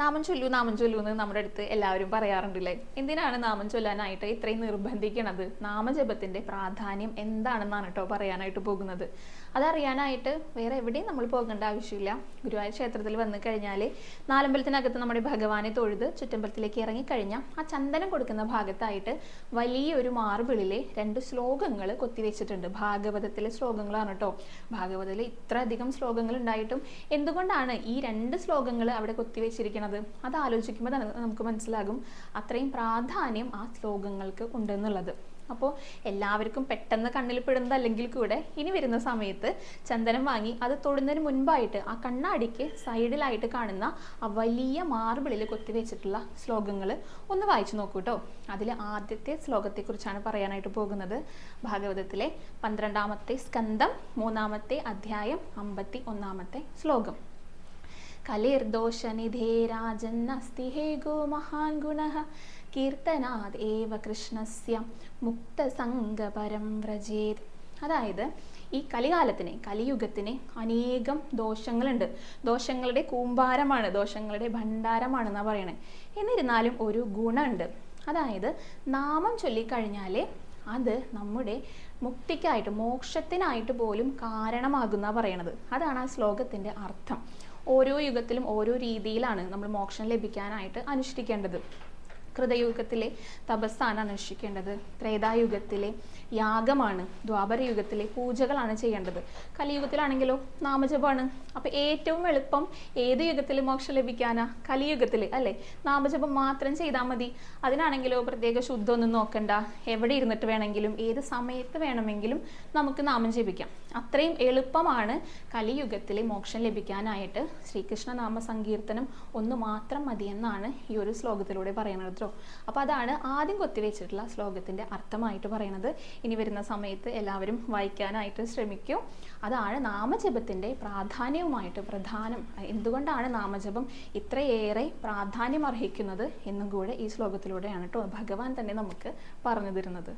നാമം ചൊല്ലു നാമം ചൊല്ലു എന്ന് നമ്മുടെ അടുത്ത് എല്ലാവരും പറയാറുണ്ടല്ലേ? എന്തിനാണ് നാമം ചൊല്ലാനായിട്ട് ഇത്രയും നിർബന്ധിക്കണത്? നാമജപത്തിന്റെ പ്രാധാന്യം എന്താണെന്നാണ് കേട്ടോ പറയാനായിട്ട് പോകുന്നത്. അതറിയാനായിട്ട് വേറെ എവിടെയും നമ്മൾ പോകേണ്ട ആവശ്യമില്ല. ഗുരുവായൂർ ക്ഷേത്രത്തിൽ വന്നു കഴിഞ്ഞാൽ നാലമ്പലത്തിനകത്ത് നമ്മുടെ ഭഗവാനെ തൊഴുത് ചുറ്റമ്പലത്തിലേക്ക് ഇറങ്ങിക്കഴിഞ്ഞാൽ ആ ചന്ദനം കൊടുക്കുന്ന ഭാഗത്തായിട്ട് വലിയൊരു മാർബിളിലെ രണ്ട് ശ്ലോകങ്ങൾ കൊത്തിവെച്ചിട്ടുണ്ട്. ഭാഗവതത്തിലെ ശ്ലോകങ്ങളാണ് കേട്ടോ ഭാഗവതത്തിൽ ഇത്രയധികം ശ്ലോകങ്ങൾ ഉണ്ടായിട്ടും എന്തുകൊണ്ടാണ് ഈ രണ്ട് ശ്ലോകങ്ങൾ അവിടെ കൊത്തിവെച്ചിരിക്കുന്നത് അത് ആലോചിക്കുമ്പോൾ നമുക്ക് മനസ്സിലാകും അത്രയും പ്രാധാന്യം ആ ശ്ലോകങ്ങൾക്ക് ഉണ്ടെന്നുള്ളത്. അപ്പോൾ എല്ലാവർക്കും പെട്ടെന്ന് കണ്ണിൽ പെടുന്നതല്ലെങ്കിൽ കൂടെ ഇനി വരുന്ന സമയത്ത് ചന്ദനം വാങ്ങി അത് തൊടുന്നതിന് മുൻപായിട്ട് ആ കണ്ണാടിക്ക് സൈഡിലായിട്ട് കാണുന്ന ആ വലിയ മാർബിളിൽ കൊത്തിവെച്ചിട്ടുള്ള ശ്ലോകങ്ങൾ ഒന്ന് വായിച്ചു നോക്കൂ കേട്ടോ അതിൽ ആദ്യത്തെ ശ്ലോകത്തെക്കുറിച്ചാണ് പറയാനായിട്ട് പോകുന്നത്. ഭാഗവതത്തിലെ പന്ത്രണ്ടാമത്തെ സ്കന്ധം മൂന്നാമത്തെ അധ്യായം അമ്പത്തി ഒന്നാമത്തെ ശ്ലോകം. കലിർദോഷനിധേ രാജന്നസ്തി ഹേ ഗോ മഹാൻ ഗുണ. കീർത്തനാദ് ഏവ കൃഷ്ണസ്യ മുക്തസംഗപരം വ്രജേത്. അതായത് ഈ കലികാലത്തിന് കലിയുഗത്തിന് അനേകം ദോഷങ്ങളുണ്ട്. ദോഷങ്ങളുടെ കൂമ്പാരമാണ് ദോഷങ്ങളുടെ ഭണ്ഡാരമാണ് എന്നാണ് പറയണേ. എന്നിരുന്നാലും ഒരു ഗുണമുണ്ട്. അതായത് നാമം ചൊല്ലിക്കഴിഞ്ഞാൽ അത് നമ്മുടെ മുക്തിക്കായിട്ട് മോക്ഷത്തിനായിട്ട് പോലും കാരണമാകുന്ന പറയണത്. അതാണ് ആ ശ്ലോകത്തിന്റെ അർത്ഥം. ഓരോ യുഗത്തിലും ഓരോ രീതിയിലാണ് നമ്മൾ മോക്ഷം ലഭിക്കാനായിട്ട് അനുഷ്ഠിക്കേണ്ടത്. കൃതയുഗത്തിലെ തപസ്സാണ് അനുഷ്ഠിക്കേണ്ടത് ത്രേതായുഗത്തിലെ യാഗമാണ് ദ്വാപരയുഗത്തിലെ പൂജകളാണ് ചെയ്യേണ്ടത്. കലിയുഗത്തിലാണെങ്കിലോ നാമജപമാണ് അപ്പോൾ ഏറ്റവും എളുപ്പം ഏത് യുഗത്തിൽ മോക്ഷം ലഭിക്കാനാ? കലിയുഗത്തിൽ അല്ലേ? നാമജപം മാത്രം ചെയ്താൽ മതി. അതിനാണെങ്കിലോ പ്രത്യേക ശുദ്ധമൊന്നും നോക്കണ്ട. എവിടെ ഇരുന്നിട്ട് വേണമെങ്കിലും ഏത് സമയത്ത് വേണമെങ്കിലും നമുക്ക് നാമം ജപിക്കാം. അത്രയും എളുപ്പമാണ് കലിയുഗത്തിലെ മോക്ഷം ലഭിക്കാനായിട്ട് ശ്രീകൃഷ്ണ നാമ സങ്കീർത്തനം ഒന്ന് മാത്രം മതിയെന്നാണ് ഈ ഒരു ശ്ലോകത്തിലൂടെ പറയുന്നത്. കേട്ടോ. അപ്പോൾ അതാണ് ആദ്യം കൊത്തിവെച്ചിട്ടുള്ള ശ്ലോകത്തിന്റെ അർത്ഥമായിട്ട് പറയുന്നത്. ഇനി വരുന്ന സമയത്ത് എല്ലാവരും വായിക്കാനായിട്ട് ശ്രമിക്കൂ. അതാണ് നാമജപത്തിന്റെ പ്രാധാന്യവുമായിട്ട് പ്രധാനം. എന്തുകൊണ്ടാണ് നാമജപം ഇത്രയേറെ പ്രാധാന്യം അർഹിക്കുന്നത് എന്നും കൂടെ ഈ ശ്ലോകത്തിലൂടെയാണ് കേട്ടോ ഭഗവാൻ തന്നെ നമുക്ക് പറഞ്ഞു തരുന്നത്.